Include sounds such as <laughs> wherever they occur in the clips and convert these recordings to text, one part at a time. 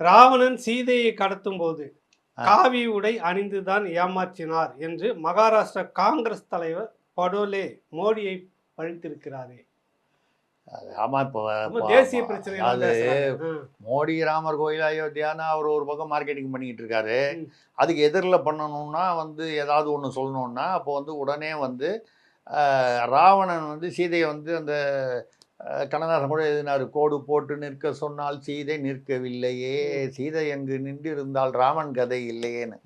ராவணன் சீதையை கடத்தும் போது. காவி உடை அணிந்துதான் ஏமாற்றினார் என்று மகாராஷ்டிரா காங்கிரஸ் தலைவர் படோலே மோடியை பழித்திருக்கிறாரே ஆமா இப்போ தேசிய பிரச்சனை அது மோடி ராமர் கோயில் அயோத்தியான்னு அவர் ஒரு பக்கம் மார்க்கெட்டிங் பண்ணிக்கிட்டு இருக்காரு. அதுக்கு எதிரில் பண்ணணும்னா வந்து ஏதாவது ஒன்று சொல்லணும்னா அப்போ வந்து உடனே வந்து ராவணன் வந்து சீதையை வந்து அந்த கண்ணதாசன் கூட எழுதினார் கோடு போட்டு நிற்க சொன்னால் சீதை நிற்கவில்லையே. சீதை எங்கு நின்று இருந்தால் ராமன் கதை இல்லையேன்னு.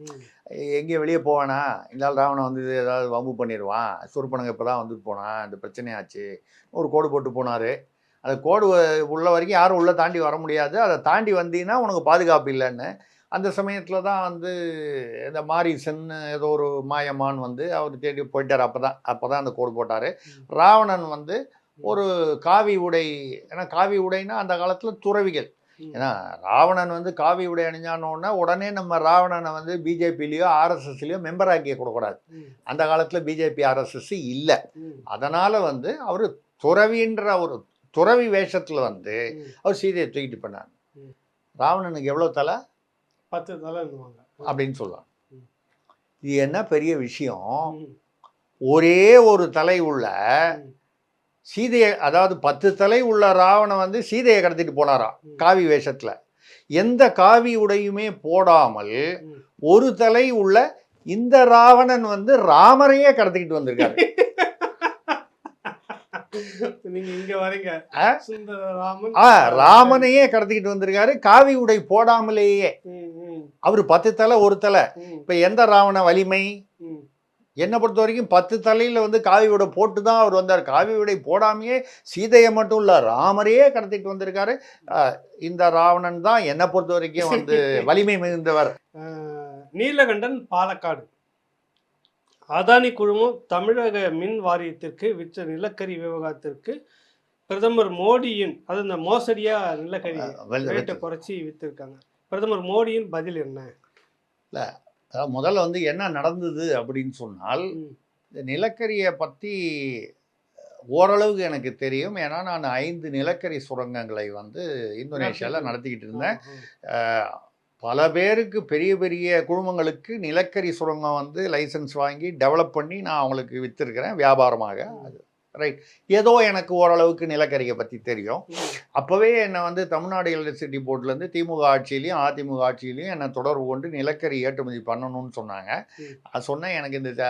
எங்கேயும் வெளியே போவானா? இருந்தாலும் ராவணன் வந்து இது ஏதாவது வம்பு பண்ணிடுவான். சுருப்பனுங்க இப்போ தான் வந்துட்டு போனான் இந்த பிரச்சனையாச்சு. ஒரு கோடு போட்டு போனார். அந்த கோடு உள்ள வரைக்கும் யாரும் உள்ளே தாண்டி வர முடியாது. அதை தாண்டி வந்தீங்கன்னா உனக்கு பாதுகாப்பு இல்லைன்னு. அந்த சமயத்தில் தான் வந்து இந்த மாரிசன் ஏதோ ஒரு மாயமான் வந்து அவர் தேடி போயிட்டார். அப்போ தான் அப்போ தான் அந்த கோடு போட்டார். ராவணன் வந்து ஒரு காவி உடை ஏன்னா காவி உடைனா அந்த காலத்தில் துறவிகள். ஏன்னா ராவணன் வந்து காவி உடை அணிஞ்சானோன்னா உடனே நம்ம ராவணனை வந்து பிஜேபிலேயோ ஆர்எஸ்எஸ்லேயோ மெம்பர் ஆக்கி கொடுக்கூடாது அந்த காலத்தில் பிஜேபி ஆர்எஸ்எஸ் இல்லை. அதனால் வந்து அவர் துறவின்ற ஒரு துறவி வேஷத்தில் வந்து அவர் சீதையை தூக்கிட்டு பண்ணார். ராவணனுக்கு எவ்வளோ தலை? பத்து தலைன்னுவாங்க அப்படின்னு சொல்லுவாங்க. இது என்ன பெரிய விஷயம். ஒரே ஒரு தலை உள்ள. சீதையை அதாவது பத்து தலை உள்ள ராவணன் வந்து சீதையை கடத்திட்டு போனாராம். காவி வேஷத்துல. எந்த காவி உடையுமே போடாமல். ஒரு தலை உள்ள இந்த ராவணன் வந்து ராமரையே கடத்திக்கிட்டு வந்திருக்காரு. <laughs> ராமனையே கடத்திக்கிட்டு வந்திருக்காரு காவி உடை போடாமலேயே. அவர் பத்து தலை ஒரு தலை. இப்ப எந்த ராவண வலிமை. என்னை பொறுத்த வரைக்கும் பத்து தலையில வந்து காவி உடை போட்டு தான் அவர் வந்தார். காவி உடை போடாமையே சீதையை மட்டும் இல்ல ராமரையே கடத்திட்டு வந்திருக்காரு. இந்த ராவணன் தான் என்னை பொறுத்த வரைக்கும் வந்து <laughs> வலிமை மிகுந்தவர். நீலகண்டன் பாலக்காடு. அதானி குழுமம் தமிழக மின் வாரியத்திற்கு விற்ற நிலக்கரி விவகாரத்திற்கு பிரதமர் மோடியின் அது இந்த மோசடியா நிலக்கரி ரேட்டை குறைச்சி வித்திருக்காங்க. பிரதமர் மோடியின் பதில் என்ன? அதாவது முதல்ல வந்து என்ன நடந்தது அப்படின்னு சொன்னால் இந்த நிலக்கரியை பற்றி ஓரளவுக்கு எனக்கு தெரியும். ஏன்னா நான் ஐந்து நிலக்கரி சுரங்கங்களை வந்து இந்தோனேஷியாவில் நடத்திக்கிட்டு இருந்தேன். பல பேருக்கு பெரிய பெரிய குழுமங்களுக்கு நிலக்கரி சுரங்கம் வந்து லைசன்ஸ் வாங்கி டெவலப் பண்ணி நான் அவங்களுக்கு விற்றுருக்கிறேன் வியாபாரமாக. அது ரைட் ஏதோ எனக்கு ஓரளவுக்கு நிலக்கரியை பற்றி தெரியும். அப்போவே என்னை வந்து தமிழ்நாடு எலக்ட்ரிசிட்டி போர்ட்லேருந்து திமுக ஆட்சியிலையும் அதிமுக ஆட்சியிலையும் என்னை தொடர்பு கொண்டு நிலக்கரி ஏற்றுமதி பண்ணணும்னு சொன்னாங்க. அது சொன்னேன் எனக்கு இந்த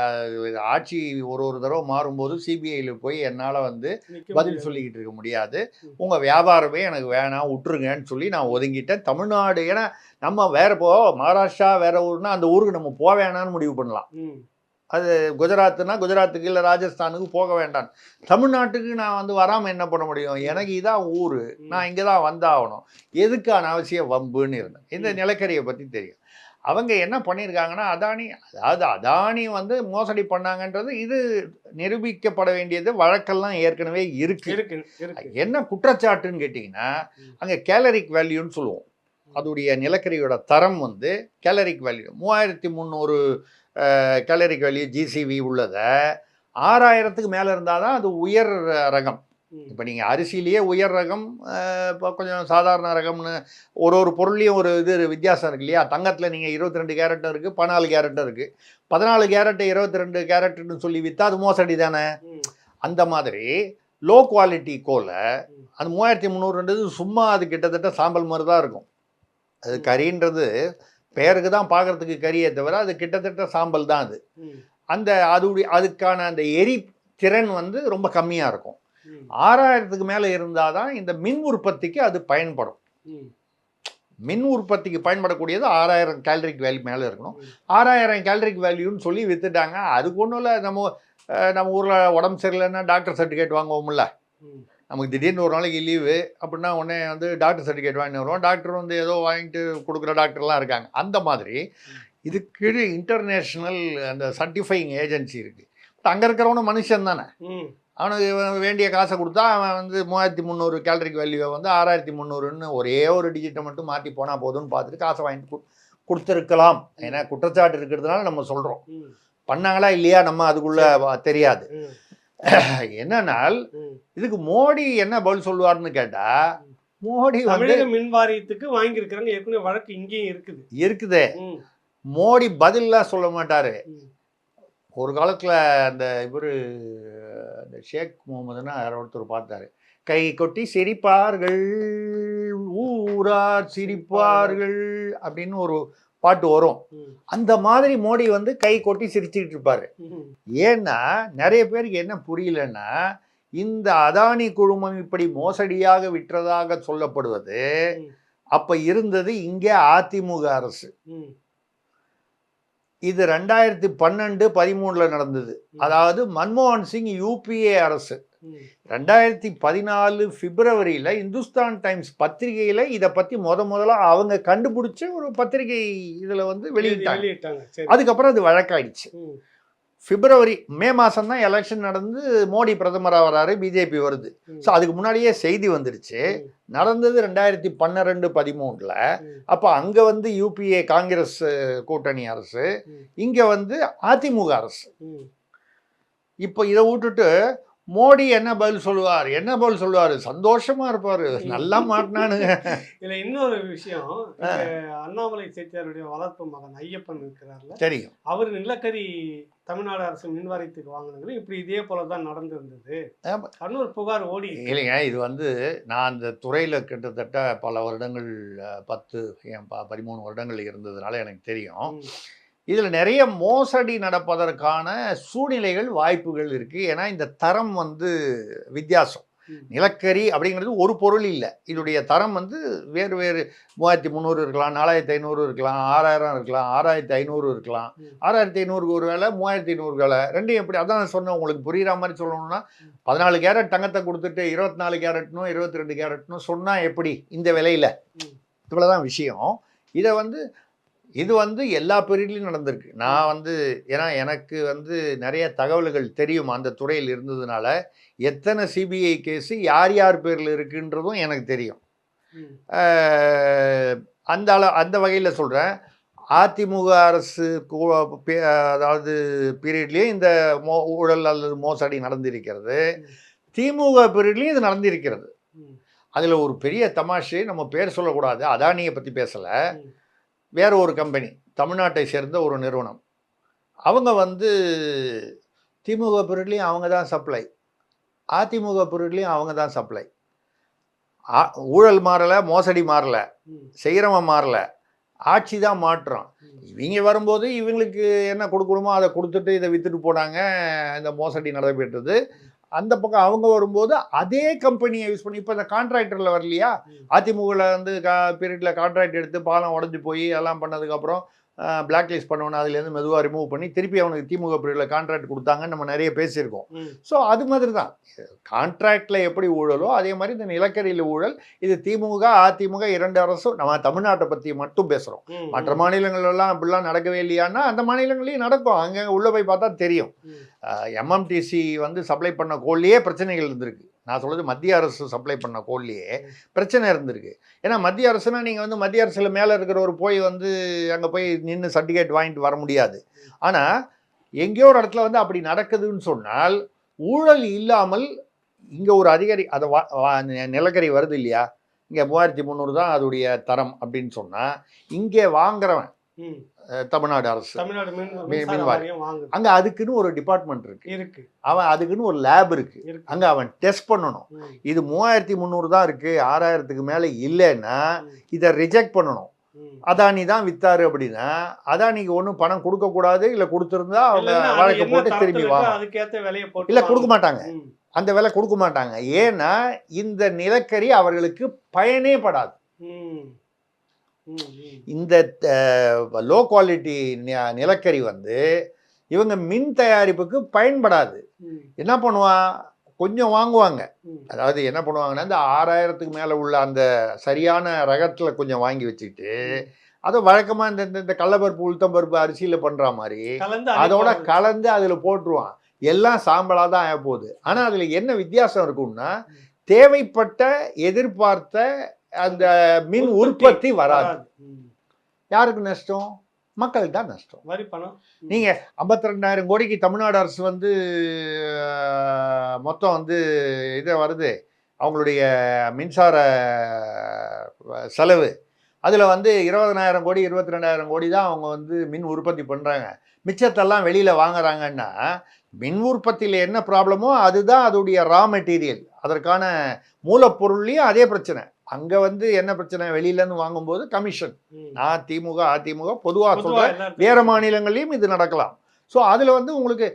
ஆட்சி ஒரு ஒரு தடவை மாறும்போது சிபிஐயில் போய் என்னால் வந்து பதில். சொல்லிக்கிட்டு இருக்க முடியாது. உங்கள் வியாபாரமே எனக்கு வேணாம் விட்டுருங்கன்னு சொல்லி நான் ஒதுங்கிட்டேன். தமிழ்நாடு ஏன்னா நம்ம வேற இப்போ மகாராஷ்டிரா வேற ஊர்னா அந்த ஊருக்கு நம்ம போக வேணாம்னு முடிவு பண்ணலாம். ம், குஜராத்னா குஜராத்துக்கு இல்லை ராஜஸ்தானுக்கு போக வேண்டாம். தமிழ்நாட்டுக்கு நான் வந்து வராமல் என்ன பண்ண முடியும்? எனக்கு இதான் ஊர். நான் இங்கே தான் வந்தாகணும். எதுக்கான அவசியம் வம்புன்னு இருந்தேன். இந்த. நிலக்கரியை பற்றி தெரியும். அவங்க என்ன பண்ணியிருக்காங்கன்னா அதானி அதாவது அதானி வந்து மோசடி பண்ணாங்கன்றது இது நிரூபிக்கப்பட வேண்டியது வழக்கெல்லாம் ஏற்கனவே இருக்கு. என்ன குற்றச்சாட்டுன்னு கேட்டிங்கன்னா. அங்கே கேலரிக் வேல்யூன்னு சொல்லுவோம். அதோடைய நிலக்கரியோட தரம் வந்து கேலரிக் வேல்யூ மூவாயிரத்தி முந்நூறு கேலரிக் வேல்யூ ஜிசிவி உள்ளதை ஆறாயிரத்துக்கு மேலே இருந்தால் தான் அது உயர் ரகம். இப்போ நீங்கள் அரிசியிலேயே உயர் ரகம் இப்போ கொஞ்சம் சாதாரண ரகம்னு ஒரு ஒரு பொருள்லேயும் ஒரு இது வித்தியாசம் இருக்கு இல்லையா? தங்கத்தில் நீங்கள் இருபத்தி ரெண்டு கேரட்டும் இருக்குது பதினாலு கேரட்டும் இருக்குது பதினாலு கேரட்டு இருபத்தி ரெண்டு கேரட்டுன்னு சொல்லி விற்றா அது மோசடி தானே? அந்த மாதிரி லோ குவாலிட்டி கோலை ம். அந்த மூவாயிரத்தி முந்நூறுன்றது சும்மா அது கிட்டத்தட்ட சாம்பல் மாதிரி தான் இருக்கும். அது. கறின்றது பேருக்கு தான் பார்க்கறதுக்கு கறியே தவிர அது கிட்டத்தட்ட சாம்பல் தான் அது. அந்த அதுடைய அதுக்கான அந்த எரி திறன் வந்து ரொம்ப கம்மியாக இருக்கும். ஆறாயிரத்துக்கு மேலே இருந்தால் தான் இந்த மின் உற்பத்திக்கு அது பயன்படும். மின் உற்பத்திக்கு பயன்படக்கூடியது ஆறாயிரம் கேலரிக் வேல்யூ மேலே இருக்கணும். ஆறாயிரம் கேலரிக் வேல்யூன்னு சொல்லி வித்துட்டாங்க. அதுக்கு ஒன்றும் இல்லை. நம்ம நம்ம ஊரில் உடம்பு சரியில்லைன்னா டாக்டர் சர்டிஃபிகேட் வாங்குவோம்ல. நமக்கு திடீர்னு ஒரு நாளைக்கு லீவு அப்படின்னா உடனே வந்து டாக்டர் சர்டிஃபிகேட் வாங்கிட்டு வருவோம். டாக்டர் வந்து ஏதோ வாங்கிட்டு கொடுக்குற டாக்டர்லாம் இருக்காங்க. அந்த மாதிரி இதுக்கு இன்டர்நேஷ்னல் அந்த சர்டிஃபைங் ஏஜென்சி இருக்குது அங்கே இருக்கிறவனும் மனுஷன் தானே. அவனுக்கு வேண்டிய காசை கொடுத்தா அவன் வந்து மூவாயிரத்தி முந்நூறு கேலரிக் வேல்யூவை வந்து ஆறாயிரத்தி முந்நூறுன்னு ஒரே ஒரு டிஜிட்டை மட்டும் மாற்றி போனால் போதும்னு பார்த்துட்டு காசை வாங்கிட்டு கொடுத்துருக்கலாம். ஏன்னா குற்றச்சாட்டு இருக்கிறதுனால நம்ம சொல்கிறோம் பண்ணாங்களா இல்லையா நம்ம அதுக்குள்ளே தெரியாது. <clears throat> என்னன்னால். இதுக்கு மோடி என்ன பதில் சொல்லுவார்னு கேட்டா மோடி தமிழக மின் வாரியத்துக்கு வாங்கியிருக்கிறாங்க. ஏற்கனவே வழக்கு இங்கேயும் இருக்குது. இருக்குதே. மோடி பதில்லாம் சொல்ல மாட்டாரு. ஒரு காலத்துல அந்த இவரு அந்த ஷேக் முகமதுன்னா யாரோ ஒருத்தர் பார்த்தாரு. கை கொட்டி சிரிப்பார்கள் ஊரார் சிரிப்பார்கள் அப்படின்னு ஒரு பாட்டு வரும். அந்த மாதிரி மோடி வந்து கை கொட்டி சிரிச்சுக்கிட்டு இருப்பாரு. ஏன்னா நிறைய பேருக்கு என்ன புரியலன்னா இந்த அதானி குழுமம் இப்படி மோசடியாக விற்றதாக சொல்லப்படுவது. அப்ப இருந்தது இங்கே அதிமுக அரசு. இது ரெண்டாயிரத்தி பன்னெண்டு பதிமூணுல நடந்தது. அதாவது மன்மோகன் சிங் யூபிஏ அரசு. ரெண்டாயிரத்தி பதினாலு பிப்ரவரியில இந்துஸ்தான் டைம்ஸ் பத்திரிகையில இதை பத்தி முத முதல்ல அவங்க கண்டுபிடிச்ச ஒரு பத்திரிகை இதுல வந்து வெளியிட்டாங்க. அதுக்கப்புறம் அது வழக்காயிடுச்சு. பிப்ரவரி மே மாசம் தான் எலெக்ஷன் நடந்து மோடி பிரதமராக வராரு பிஜேபி வருது. ஸோ அதுக்கு முன்னாடியே செய்தி வந்துருச்சு. ம், நடந்தது ரெண்டாயிரத்தி பன்னிரெண்டு பதிமூணுல அப்போ அங்க வந்து யூபிஏ காங்கிரஸ் கூட்டணி அரசு. இங்க வந்து அதிமுக அரசு. இப்போ இதை விட்டுட்டு மோடி என்ன பதில் சொல்லுவார்? என்ன பதில் சொல்லுவார்? சந்தோஷமா இருப்பாரு. நல்லா மாட்டினானுங்க. <laughs> இதுல இன்னொரு விஷயம் அண்ணாமலை செட்டியாருடைய வளர்ப்பு மகன் ஐயப்பன் இருக்கிறார்ல. தெரியும். அவர் நிலக்கரி தமிழ்நாடு அரசு மின் வாரியத்துக்கு வாங்கினதுல இப்படி இதே போல தான் நடந்திருந்தது ஒரு புகார் ஓடி. இல்லைங்க இது வந்து நான் அந்த துறையில கிட்டத்தட்ட பல வருடங்கள் பத்து பதிமூணு வருடங்கள் இருந்ததுனால எனக்கு தெரியும். இதுல நிறைய மோசடி நடப்பதற்கான சூழ்நிலைகள் வாய்ப்புகள் இருக்கு. ஏன்னா இந்த தரம் வந்து வித்தியாசம். நிலக்கரி அப்படிங்கிறது ஒரு பொருள் இல்லை. இதோடைய தரம் வந்து வேறு வேறு மூவாயிரத்தி முந்நூறு இருக்கலாம் நாலாயிரத்தி ஐநூறு இருக்கலாம் ஆறாயிரம் இருக்கலாம் ஆறாயிரத்தி ஐநூறு இருக்கலாம். ஆறாயிரத்தி ஐநூறுக்கு ஒரு வேலை மூவாயிரத்தி ஐநூறு வேலை ரெண்டும் எப்படி? அதான் நான் சொன்னேன் உங்களுக்கு புரியுற மாதிரி சொல்லணும்னா பதினாலு கேரட் தங்கத்தை கொடுத்துட்டு இருபத்தி நாலு கேரட்னும் இருபத்தி ரெண்டு கேரட்னும் சொன்னா எப்படி? இந்த விலையில. ம். இவ்வளவுதான் விஷயம். இதை வந்து இது வந்து எல்லா பீரியட்லையும் நடந்திருக்கு. நான் வந்து ஏன்னா எனக்கு வந்து நிறைய தகவல்கள் தெரியும் அந்த துறையில் இருந்ததுனால எத்தனை சிபிஐ கேஸு யார் யார் பேரில் இருக்குன்றதும் எனக்கு தெரியும். அந்த அள அந்த வகையில் சொல்கிறேன் அதிமுக அரசு அதாவது பீரியட்லேயும் இந்த மோ ஊழல் அல்லது மோசடி நடந்திருக்கிறது. திமுக பீரியட்லேயும் இது நடந்திருக்கிறது. அதில் ஒரு பெரிய தமாஷு நம்ம பேர் சொல்லக்கூடாது. அதானியை பற்றி பேசலை. வேற ஒரு கம்பெனி தமிழ்நாட்டை சேர்ந்த ஒரு நிறுவனம். அவங்க வந்து திமுக பொருட்லையும் அவங்க தான் சப்ளை அதிமுக பொருட்லையும் அவங்க தான் சப்ளை ஊழல் மாறலை மோசடி மாறல செய்கிறவன் மாறல ஆட்சி தான் மாற்றம். இவங்க வரும்போது இவங்களுக்கு என்ன கொடுக்கணுமோ அதை கொடுத்துட்டு இதை வித்துட்டு போனாங்க இந்த மோசடி நடைபெற்றது அந்த பக்கம் அவங்க வரும்போது அதே கம்பெனியை யூஸ் பண்ணி இப்போ இந்த கான்ட்ராக்டரில் வரலையா. அதிமுகவில் வந்து கா பீரியடில் கான்ட்ராக்ட் எடுத்து பாலம் உடஞ்சி போய் எல்லாம் பண்ணதுக்கப்புறம் பிளாக் லிஸ்ட் பண்ணவன அதுலேருந்து மெதுவாக ரிமூவ் பண்ணி திருப்பி அவனுக்கு திமுக பீரியடில் கான்ட்ராக்ட் கொடுத்தாங்கன்னு நம்ம நிறைய பேசியிருக்கோம். ஸோ அது மாதிரி தான் கான்ட்ராக்டில் எப்படி ஊழலோ அதே மாதிரி இந்த நிலக்கரியில் ஊழல் இது திமுக அதிமுக இரண்டு அரசும் நம்ம தமிழ்நாட்டை பற்றி மட்டும் பேசுகிறோம் மற்ற மாநிலங்கள் எல்லாம் அப்படிலாம் நடக்கவே இல்லையான்னா அந்த மாநிலங்களையும் நடக்கும். அங்கே உள்ளே போய் பார்த்தா தெரியும். எம்எம்டிசி வந்து சப்ளை பண்ண கோல்லையே பிரச்சனைகள் இருந்திருக்கு. நான் சொல்றது மத்திய அரசு சப்ளை பண்ண கோல்லையே பிரச்சனை இருந்திருக்கு. ஏன்னா மத்திய அரசுனா நீங்கள் வந்து மத்திய அரசில் மேலே இருக்கிறவர் போய் வந்து அங்கே போய் நின்று சர்டிஃபிகேட் வாங்கிட்டு வர முடியாது. ஆனால் எங்கேயோ ஒரு இடத்துல வந்து அப்படி நடக்குதுன்னு சொன்னால் ஊழல் இல்லாமல் இங்கே ஒரு அதிகாரி அதை நிலக்கரி வருது இல்லையா? இங்கே மூவாயிரத்தி முந்நூறு தான் அதோடைய தரம் அப்படின்னு சொன்னால் இங்கே வாங்குறவன் தமிழ்நாடு அரசு. தமிழ்நாடு மின் மின் மின்சார வாரியம். வாரியம் வாங்குது. அங்கே அதுக்குன்னு ஒரு டிபார்ட்மெண்ட் இருக்கு. இருக்கு. அவன் அதுக்குன்னு ஒரு லேப் இருக்கு. அங்கே அவன் டெஸ்ட் பண்ணணும். இது மூவாயிரத்தி முந்நூறு தான் இருக்கு. ஆறாயிரத்துக்கு மேலே இல்லைன்னா இதை ரிஜெக்ட் பண்ணணும். அதானி தான் வித்தாரு அப்படின்னா அதானிக்கு ஒன்றும் பணம் கொடுக்க கூடாது இல்லை கொடுத்துருந்தா அவங்க வழக்கு போட்டு திரும்பி வாங்க இல்லை கொடுக்க மாட்டாங்க. அந்த விலை கொடுக்க மாட்டாங்க. ஏன்னா இந்த நிலக்கரி அவர்களுக்கு பயனே படாது. இந்த லோ குவாலிட்டி நிலக்கரி வந்து இவங்க மின் தயாரிப்புக்கு பயன்படாது. என்ன பண்ணுவான்? கொஞ்சம் வாங்குவாங்க. அதாவது என்ன பண்ணுவாங்கன்னா இந்த ஆறாயிரத்துக்கு மேலே உள்ள அந்த சரியான ரகத்தில் கொஞ்சம் வாங்கி வச்சுக்கிட்டு அதை வழக்கமாக இந்த இந்த- கடலப்பருப்பு உளுத்தம்பருப்பு அரிசியில் பண்ணுற மாதிரி அதோட. கலந்து அதில் போட்டுருவான். எல்லாம் சாம்பலாக தான் ஆக போகுது ஆனால் அதில் என்ன வித்தியாசம் இருக்கும்னா தேவைப்பட்ட எதிர்பார்த்த அந்த மின் உற்பத்தி வராது. யாருக்கு நஷ்டம்? மக்களுக்கு தான் நஷ்டம். வரி பணம். ம். நீங்க ஐம்பத்தி ரெண்டாயிரம் கோடிக்கு தமிழ்நாடு அரசு வந்து மொத்தம் வந்து இது வருது. அவங்களுடைய மின்சார செலவு. அதில் வந்து இருபதனாயிரம் கோடி இருபத்தி ரெண்டாயிரம் கோடி தான் அவங்க வந்து மின் உற்பத்தி பண்ணுறாங்க மிச்சத்தெல்லாம் வெளியில் வாங்குறாங்கன்னா மின் உற்பத்தியில் என்ன ப்ராப்ளமோ அதுதான் அதோடைய ரா மெட்டீரியல் அதற்கான மூலப்பொருள்லையும் அதே பிரச்சனை. அங்கே வந்து என்ன பிரச்சனை? வெளியிலேருந்து வாங்கும்போது கமிஷன். நான் திமுக அதிமுக பொதுவாக எல்லாத்துக்கும் வேற மாநிலங்களையும் இது நடக்கலாம். ஸோ அதில் வந்து உங்களுக்கு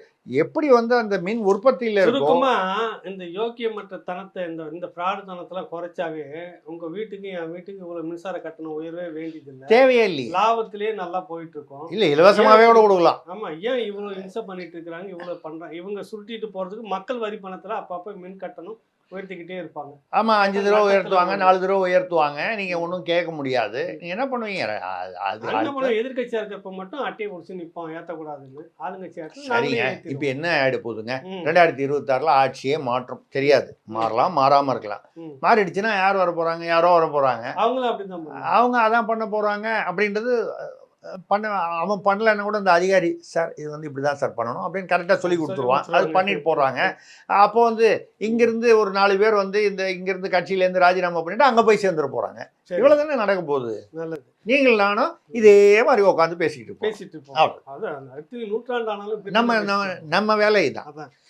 எப்படி வந்து அந்த மின் உற்பத்தியில் இருக்கும்? இந்த யோக்கியமற்ற தனத்தை இந்த இந்த ஃப்ராடு தனத்தெல்லாம் குறைச்சாவே உங்க வீட்டுக்கு என் வீட்டுக்கு இவ்வளவு மின்சார கட்டணம் உயர்வே வேண்டியதில்லை. தேவையே இல்லையே. லாபத்திலேயே நல்லா போயிட்டு இருக்கோம் இல்லை இலவசமாகவே கூட கொடுக்கலாம். ஆமா ஏன் இவ்வளவு இம்சை பண்ணிட்டு இருக்கிறாங்க இவ்வளவு பண்றாங்க இவங்க சுருட்டிட்டு போறதுக்கு மக்கள் வரி பணத்துல அப்பப்ப மின் கட்டணம் உயர்த்திக்கிட்டே இருப்பாங்க. ஆமாம் அஞ்சு தடவை உயர்த்துவாங்க. நாலு தடவை உயர்த்துவாங்க. நீங்கள் ஒன்றும் கேட்க முடியாது. நீங்கள் என்ன பண்ணுவீங்க? அது அது என்ன அடுத்த- பண்ண எதிர்கட்சியா இருக்கப்ப மட்டும் அட்டையை பிடிச்சி நிப்போம் ஏத்தக்கூடாதுன்னு. ஆளுங்கட்சியா இருக்கு சரிங்க. இப்போ என்ன ஆயிடு போகுதுங்க? ம். ரெண்டாயிரத்தி இருபத்தாறில் ஆட்சியே மாற்றம். தெரியாது. மாறலாம் மாறாமல் இருக்கலாம். மாறிடுச்சுன்னா யார் வர போகிறாங்க யாரோ வர போகிறாங்க அவங்களும் அப்படிதான் பண்ணுவாங்க. அவங்க அதான் பண்ண போகிறாங்க அப்படின்றது பண்ண அவன் பண்ணலைன்னா கூட இந்த அதிகாரி சார் இது வந்து இப்படி தான் சார் பண்ணணும் அப்படின்னு கரெக்டாக சொல்லி கொடுத்துருவான். அது. பண்ணிட்டு போடுறாங்க அப்போ வந்து இங்கிருந்து ஒரு நாலு பேர் வந்து இந்த இங்கிருந்து கட்சியிலேருந்து ராஜினாமா பண்ணிட்டு அங்கே போய் சேர்ந்துட போகிறாங்க இவ்வளோ தானே நடக்க போகுது? நல்லது. நீங்கள் நானும் இதே மாதிரி உட்காந்து பேசிக்கிட்டு பேசிட்டு நம்ம நம்ம வேலை தான்